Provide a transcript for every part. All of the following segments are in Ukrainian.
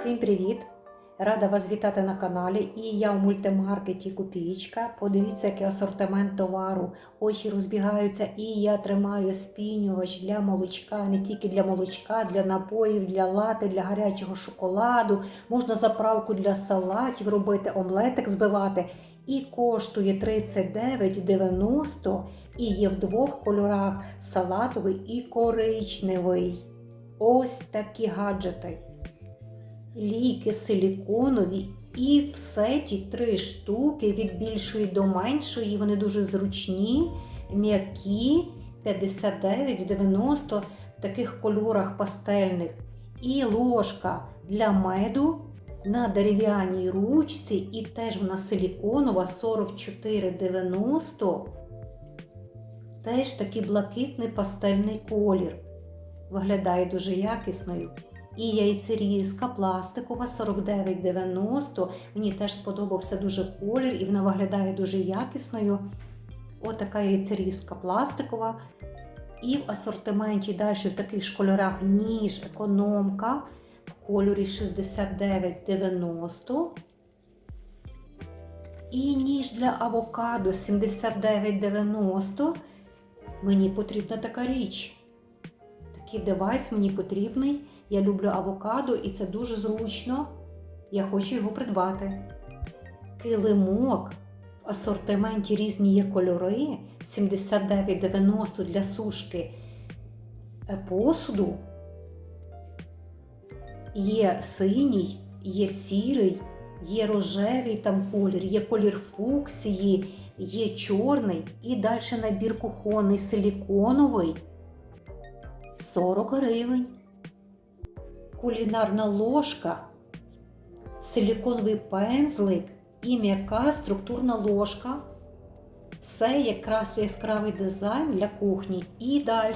Всім привіт! Рада вас вітати на каналі. І я у мультимаркеті Копієчка. Подивіться, який асортимент товару. Очі розбігаються, і я тримаю спінювач для молочка, не тільки для молочка, для напоїв, для лати, для гарячого шоколаду. Можна заправку для салатів робити, омлетик збивати. І коштує 39,90 і є в двох кольорах салатовий і коричневий. Ось такі гаджети ліки силіконові і в сеті три штуки від більшої до меншої. Вони дуже зручні, м'які, 59,90 в таких кольорах пастельних. І ложка для меду на дерев'яній ручці, і теж вона силіконова 44,90. Теж такий блакитний пастельний колір. Виглядає дуже якісною. І яйцерізка пластикова 49,90. Мені теж сподобався дуже колір і вона виглядає дуже якісною. Отака яйцерізка пластикова. І в асортименті далі в таких ж кольорах ніж економка в кольорі 69,90. І ніж для авокадо 79,90. Мені потрібна така річ. Такий девайс мені потрібний. Я люблю авокадо і це дуже зручно. Я хочу його придбати. Килимок в асортименті різні є кольори 79,90 для сушки посуду. Є синій, є сірий, є рожевий там колір, є колір фуксії, є чорний і далі набір кухонний силіконовий 40 гривень кулінарна ложка, силіконовий пензлик і м'яка структурна ложка. Це якраз яскравий дизайн для кухні. І далі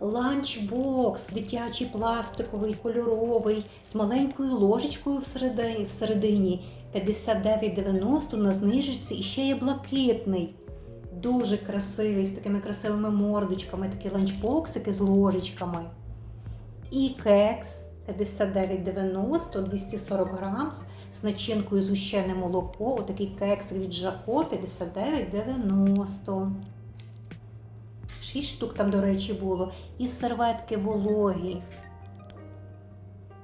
ланчбокс, дитячий пластиковий, кольоровий, з маленькою ложечкою всередині, всередині 59,90 на знижці і ще є блакитний. Дуже красивий, з такими красивими мордочками, такі ланчбоксики з ложечками. І кекс 59,90 240 грам з начинкою згущене молоко. Отакий кекс від Жако 59,90. 6 штук там, до речі, було. І серветки вологі.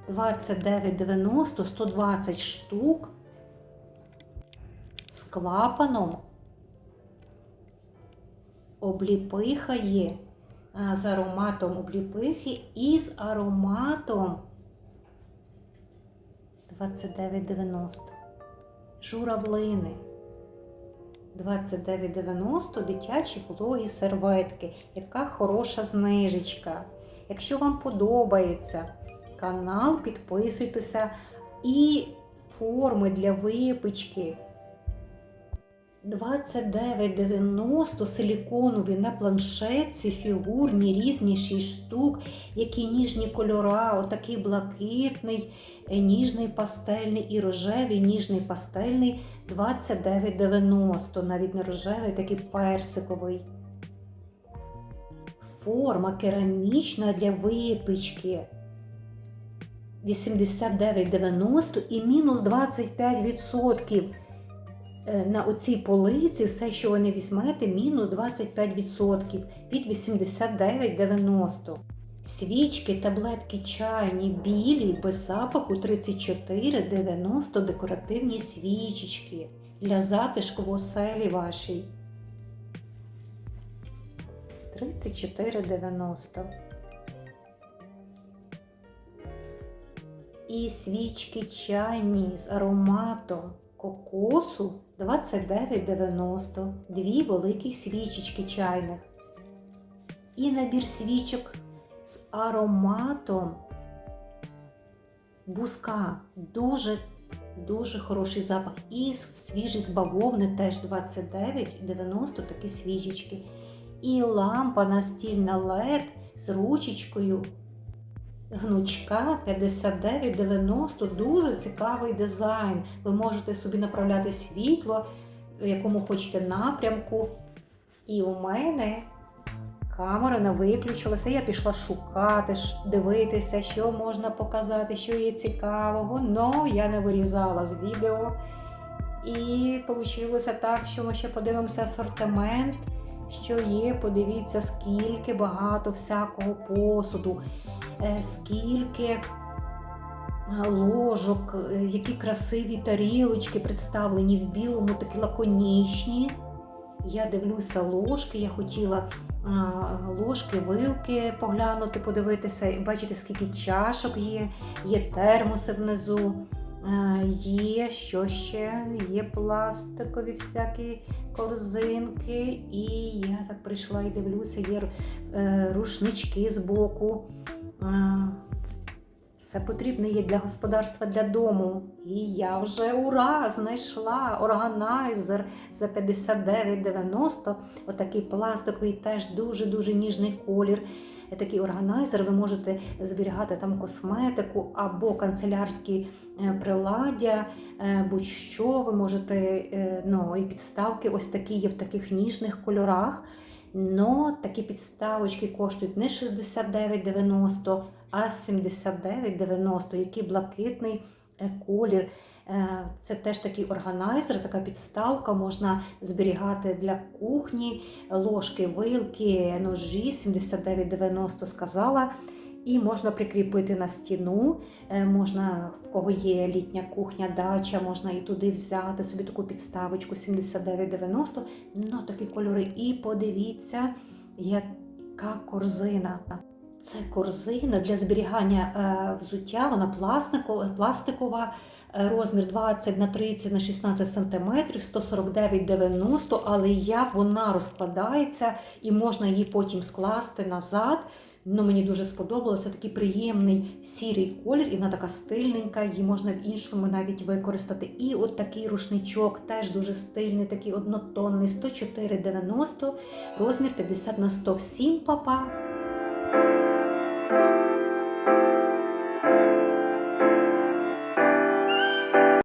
29,90, 120 штук. З клапаном. Обліпиха є з ароматом обліпихи і з ароматом 29,90. Журавлини. 29,90 дитячі вологі серветки. Яка хороша знижечка. Якщо вам подобається канал, підписуйтеся і форми для випічки. 29,90 силіконові на планшетці, фігурні, різні 6 штук, які ніжні кольора, отакий блакитний, е, ніжний пастельний і рожевий, ніжний пастельний 29,90, навіть не рожевий, такий персиковий. Форма керамічна для випічки. 89,90 і мінус 25%. Е, на оцій полиці все, що ви не візьмете, мінус 25% від 89,90. Свічки, таблетки чайні, білі, без запаху 34,90 декоративні свічечки для затишку в оселі вашій. 34,90. І свічки чайні з ароматом кокосу 29,90, дві великі свічечки чайних. І набір свічок з ароматом буска. Дуже дуже хороший запах. І свіжий з бавовни теж 29,90 такі свічечки. І лампа настільна LED з ручечкою Гнучка 59,90 дуже цікавий дизайн. Ви можете собі направляти світло, в якому хочете напрямку. І у мене камера не виключилася. Я пішла шукати, дивитися, що можна показати, що є цікавого. Но я не вирізала з відео. І вийшло так, що ми ще подивимося асортимент, що є. Подивіться, скільки багато всякого посуду, скільки е, ложок, е, які красиві тарілочки представлені в білому, такі лаконічні. Я дивлюся ложки, я хотіла ложки, вилки поглянути, подивитися, і бачите, скільки чашок є, є термоси внизу, е, є що ще, є пластикові всякі корзинки. І я так прийшла і дивлюся, є е, рушнички з боку. Все потрібне є для господарства, для дому. І я вже ура знайшла органайзер за 59,90. Отакий пластиковий, теж дуже-дуже ніжний колір. Такий органайзер ви можете зберігати там косметику або канцелярські е, приладдя, е, будь-що ви можете, е, ну і підставки ось такі є в таких ніжних кольорах. Но такі підставочки коштують не 69,90, а 79,90, який блакитний е, колір. Е, Це теж такий органайзер, така підставка, можна зберігати для кухні, ложки, вилки, ножі 79,90 сказала. І можна прикріпити на стіну. Е, Можна, в кого є літня кухня, дача, можна і туди взяти собі таку підставочку 79,90. Ну, такі кольори. І подивіться, яка корзина. Це корзина для зберігання е, взуття, вона пластикова, е, розмір 20 на 30 на 16 см, 149,90, але як вона розкладається і можна її потім скласти назад. Ну, мені дуже сподобалося такий приємний сірий колір, і вона така стильненька, її можна в іншому навіть використати. І от такий рушничок, теж дуже стильний, такий однотонний, 104,90, розмір 50 на 100. Всім па-па!